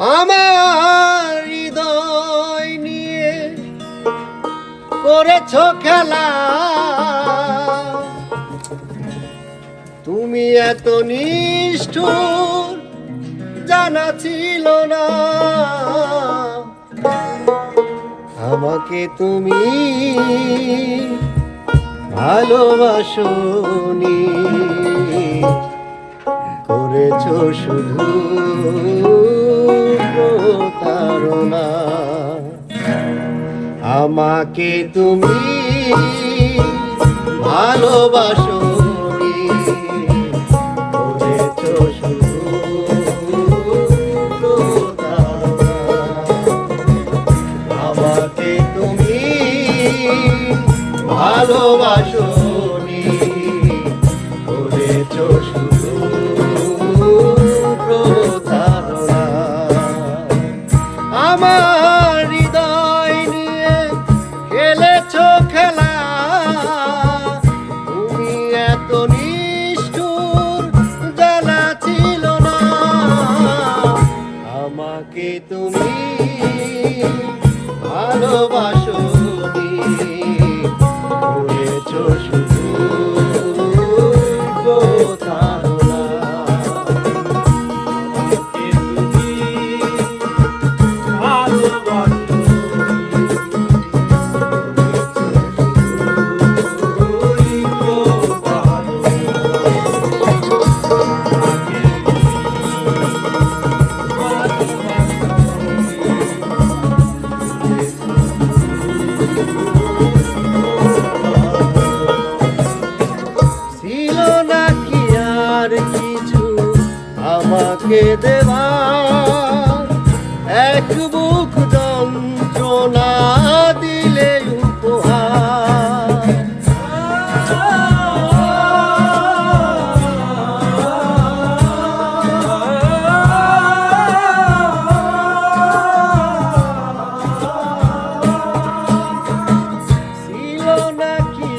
আমার হৃদয় নিয়ে করেছ খেলা। তুমি এত নিষ্ঠুর জানা ছিল না। আমাকে তুমি ভালোবাসনি। করেছ শুধু প্রতারণা। আমাকে তুমি ভালোবাসো আমাকে তুমি ভালোবাসনি আমার হৃদয় নিয়ে খেলেছ খেলা। তুমি এত নিষ্ঠুর, জানা ছিল না। আমাকে তুমি ভালোবাসনি, করেছ শুধু আমাকে দেওয়ার এক বুক যন্ত্রণা দিলে উপহার। ছিল নাকি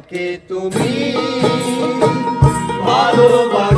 আমাকে তুমি ভালোবাসনি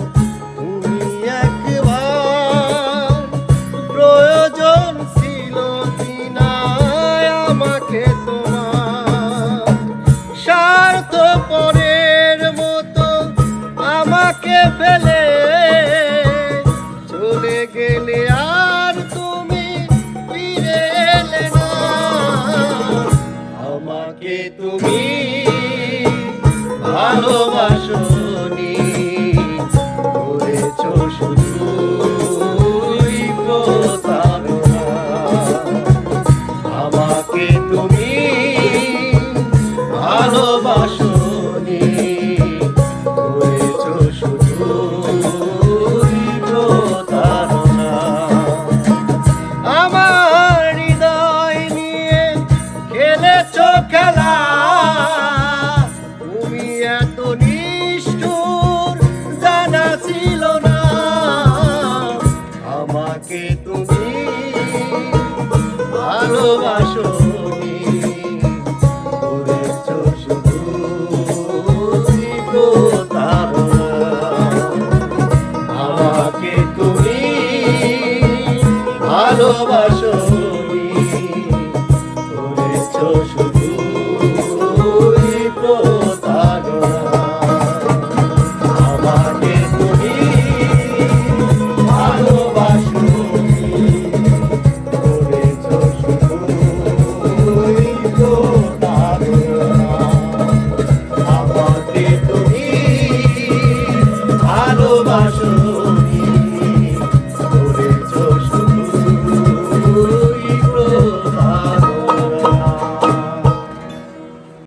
তুমি এত নিষ্ঠুর জানা ছিল না। আমাকে তুমি ভালোবাসো ভালোবাসো করেছ